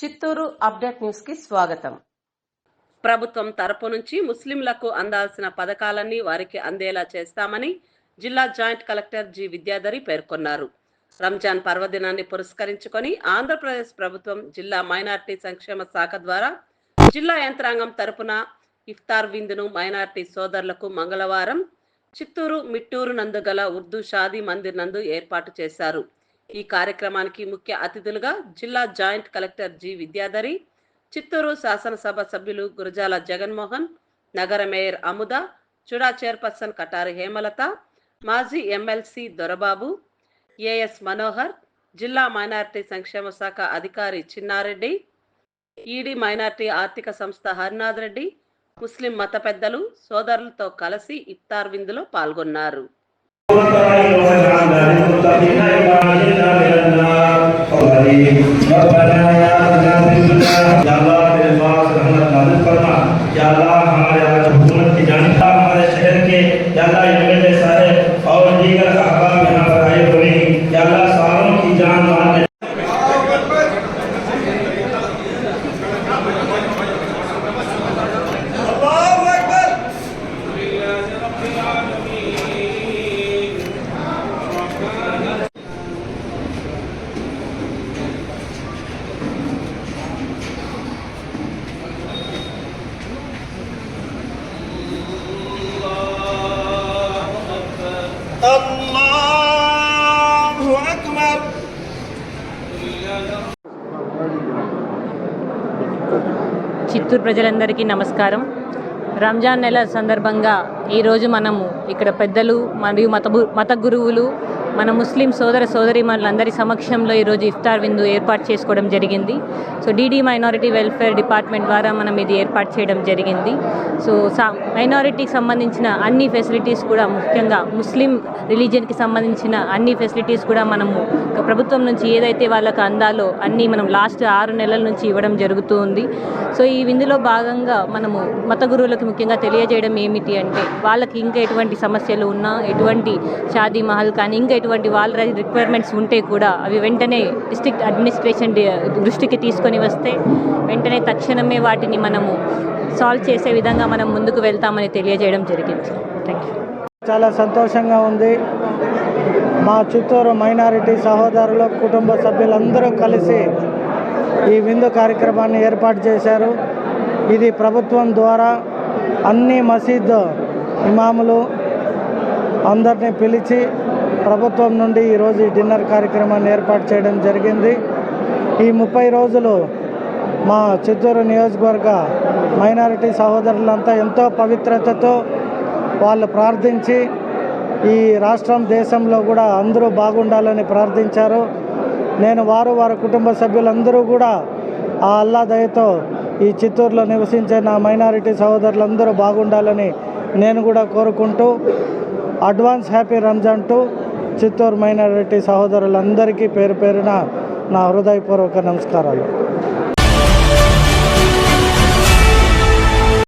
Chittoor update న్యూస్కి స్వాగతం. ప్రభుత్వం తరపు నుంచి ముస్లింలకు అందాల్సిన పథకాలన్నీ వారికి అందేలా చేస్తామని జిల్లా జాయింట్ కలెక్టర్ జి విద్యాధరి పేర్కొన్నారు. రంజాన్ పర్వదినాన్ని పురస్కరించుకొని ఆంధ్రప్రదేశ్ ప్రభుత్వం జిల్లా మైనార్టీ సంక్షేమ శాఖ ద్వారా జిల్లా యంత్రాంగం తరపున ఇఫ్తార్ విందును మైనార్టీ సోదరులకు మంగళవారం చిత్తూరు మిట్టూరు నందు గల ఉర్దూ షాదీ మందిర్ నందు ఏర్పాటు చేశారు. ఈ కార్యక్రమానికి ముఖ్య అతిథులుగా జిల్లా joint collector G Vidyadhari Chittoor శాసనసభ సభ్యులు గురజాల జగన్మోహన్ నగర మేయర్ అముద చుడా చైర్పర్సన్ కటారి హేమలత మాజీ ఎమ్మెల్సీ దొరబాబు ఏఎస్ మనోహర్ జిల్లా మైనార్టీ సంక్షేమ శాఖ అధికారి చిన్నారెడ్డి ఈడీ మైనార్టీ ఆర్థిక సంస్థ హరినాథ్ రెడ్డి ముస్లిం మత పెద్దలు సోదరులతో కలిసి ఇఫ్తార్ విందులో పాల్గొన్నారు. हमारे आज हुकूमत की जानता الله أكبر చిత్తూరు ప్రజలందరికీ నమస్కారం రంజాన్ నెల సందర్భంగా ఈరోజు మనము ఇక్కడ పెద్దలు మరియు మత మత గురువులు మన ముస్లిం సోదర సోదరిమణులందరి సమక్షంలో ఈరోజు ఇఫ్తార్ విందు ఏర్పాటు చేసుకోవడం జరిగింది. So DD minority welfare department ద్వారా మనం ఇది ఏర్పాటు చేయడం జరిగింది. సో సా మైనారిటీకి సంబంధించిన అన్ని ఫెసిలిటీస్ కూడా ముఖ్యంగా ముస్లిం రిలీజియన్కి సంబంధించిన అన్ని ఫెసిలిటీస్ కూడా మనము ప్రభుత్వం నుంచి ఏదైతే వాళ్ళకు అందాలో అన్నీ మనం లాస్ట్ ఆరు నెలల నుంచి ఇవ్వడం జరుగుతూ ఉంది. సో ఈ విందులో భాగంగా మనము మత గురువులకు ముఖ్యంగా తెలియజేయడం ఏమిటి అంటే వాళ్ళకి ఇంకా ఎటువంటి సమస్యలు ఉన్నా ఎటువంటి షాదీ మహల్ కానీ ఇంకా ఎటువంటి వాళ్ళ రిక్వైర్మెంట్స్ ఉంటే కూడా అవి వెంటనే డిస్ట్రిక్ట్ అడ్మినిస్ట్రేషన్ దృష్టికి తీసుకొని వస్తే వెంటనే తక్షణమే వాటిని మనము సాల్వ్ చేసే విధంగా మనం ముందుకు వెళ్తామని తెలియజేయడం జరిగింది థ్యాంక్ యూ చాలా సంతోషంగా ఉంది. మా చిత్తూరు మైనారిటీ సహోదరులు కుటుంబ సభ్యులందరూ కలిసి ఈ విందు కార్యక్రమాన్ని ఏర్పాటు చేశారు. ఇది ప్రభుత్వం ద్వారా అన్ని మసీదు ఇమాములు అందరినీ పిలిచి ప్రభుత్వం నుండి ఈరోజు ఈ డిన్నర్ కార్యక్రమాన్ని ఏర్పాటు చేయడం జరిగింది. ఈ ముప్పై రోజులు మా చిత్తూరు నియోజకవర్గ మైనారిటీ సహోదరులంతా ఎంతో పవిత్రతతో వాళ్ళు ప్రార్థించి ఈ రాష్ట్రం దేశంలో కూడా అందరూ బాగుండాలని ప్రార్థించారు. నేను వారు వారి కుటుంబ సభ్యులందరూ కూడా ఆ అల్లా దయతో ఈ చిత్తూరులో నివసించే నా మైనారిటీ సహోదరులందరూ బాగుండాలని నేను కూడా కోరుకుంటూ advance happy Ramzan to Chittoor minority సహోదరులందరికీ పేరు పేరున నా హృదయపూర్వక నమస్కారాలు.